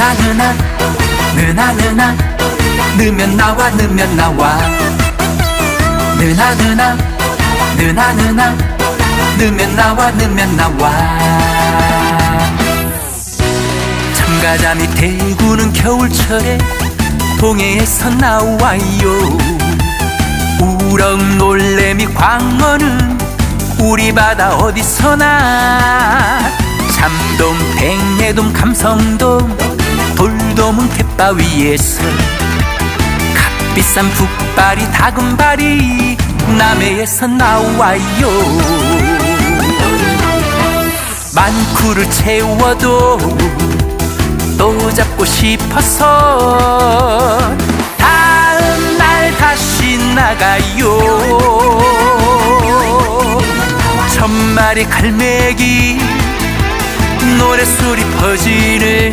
느나 느나. 느나 느나. 느면 나와 느면 나와. 느나 느나. 느나 느나. 느면 나와 느면 나와. 참가자미 대구는 겨울철에 동해에서 나와요. 우럭 놀래미 광어는 우리 바다 어디서나? 참돔 뱅에돔 감성돔 돌돔은 갯바위에서 값비싼 북발이 다금발이 남해에서 나와요. 만쿠를 채워도 또 잡고 싶어서 다음 날 다시 나가요. 천마리 갈매기 노랫소리 퍼지네